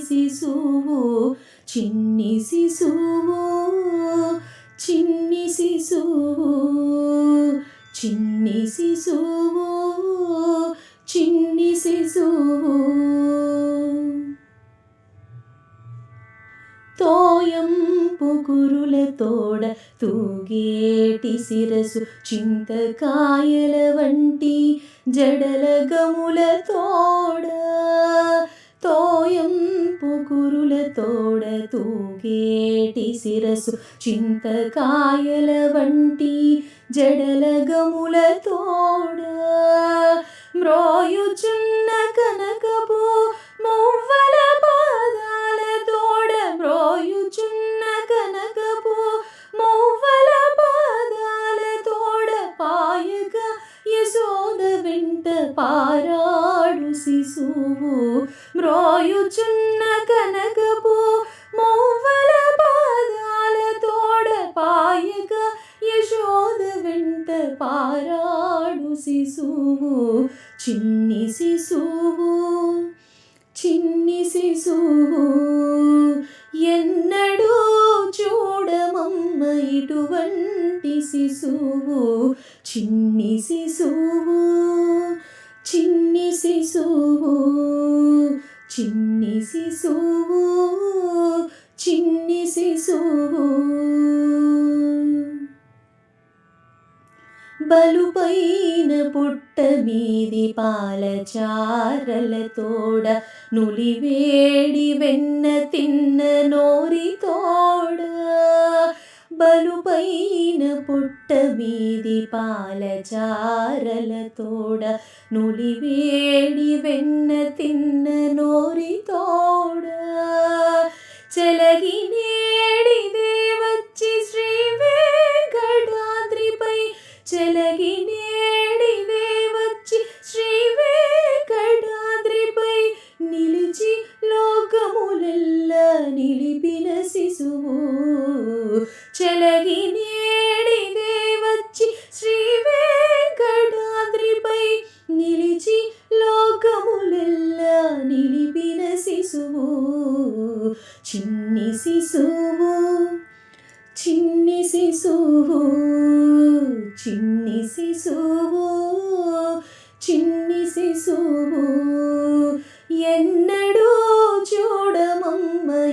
శిశువు చిన్ని శిశువు చిన్ని శిశువు చిన్ని శిశువు చిన్ని శిశువు. తోయం పుకురుల తోడ తూగేటి శిరసు చింతకాయల వంటి జడల గముల తోడ. తోయం కురుల తోడ తూగేటి శిరసు చింతకాయల వంటి జడల గముల తోడ మ్రోయుచున్న కనకపు మువ్వల పాదాల తోడ మ్రోయుచున్న కనకపు మువ్వల పాదాల తోడ పాయక యశోద వెంట పారాడు శిశువు మ్రోయుచున్న ಯೋಧವೆಂತ ಪಾರಾಡು ಶಿಶುವು ಚಿನ್ನಿ ಶಿಶುವು ಚಿನ್ನಿ ಶಿಶುವು ಎನ್ನಡೂ చూడమమ్మ ఇటువంటి శిశువు చిన్ని శిశువు చిన్ని శిశువు చిన్ని శిశువు చిన్ని శిశువు బలుపైన పుట్ట మీది పాలచారల తోడ నులివేడి వెన్న తిన్న నోరి తోడ బలుపైన పుట్ట మీది పాలచారల తోడ నులివేడి వెన్న తిన్న నోరి నేడిదే వచ్చి శ్రీ వెంకటాద్రిపై నిలిచి లోకములెల్ల నిలిపిన శిశువు చిన్ని శిశువు చిన్ని శిశువు చిన్ని శిశువు చిన్ని శిశువు. ఎన్నడ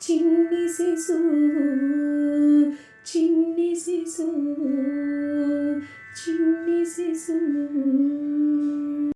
చిన్ని శిశువు చిన్ని శిశువు చిన్ని శిశువు